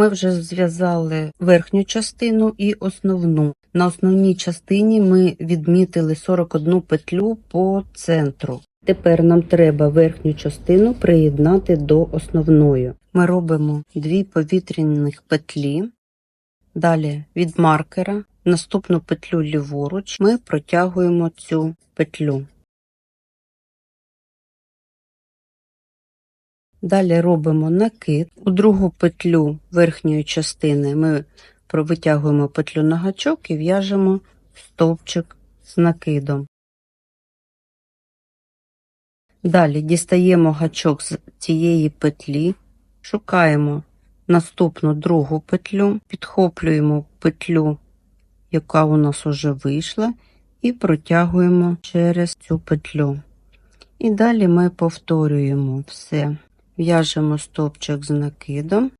Ми вже зв'язали верхню частину і основну. На основній частині ми відмітили 41 петлю по центру. Тепер нам треба верхню частину приєднати до основної. Ми робимо дві повітряних петлі. Далі від маркера наступну петлю ліворуч ми протягуємо цю петлю. Далі робимо накид. У другу петлю верхньої частини ми витягуємо петлю на гачок і в'яжемо стовпчик з накидом. Далі дістаємо гачок з цієї петлі, шукаємо наступну другу петлю, підхоплюємо петлю, яка у нас вже вийшла, і протягуємо через цю петлю. І далі ми повторюємо все. В'яжемо стовпчик з накидом.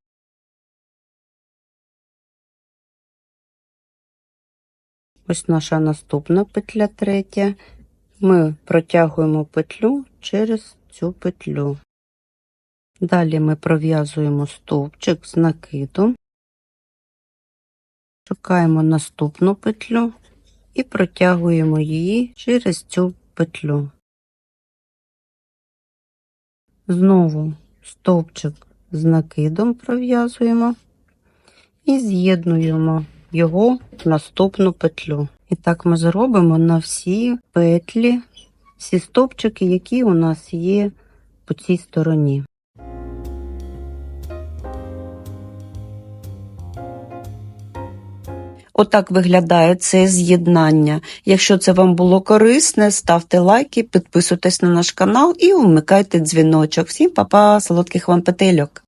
Ось наша наступна петля третя. Ми протягуємо петлю через цю петлю. Далі ми пров'язуємо стовпчик з накидом, шукаємо наступну петлю і протягуємо її через цю петлю. Знову стовпчик з накидом пров'язуємо і з'єднуємо його в наступну петлю. І так ми зробимо на всі петлі, всі стовпчики, які у нас є по цій стороні. Отак виглядає це з'єднання. Якщо це вам було корисне, ставте лайки, підписуйтесь на наш канал і вмикайте дзвіночок. Всім па-па, солодких вам петельок!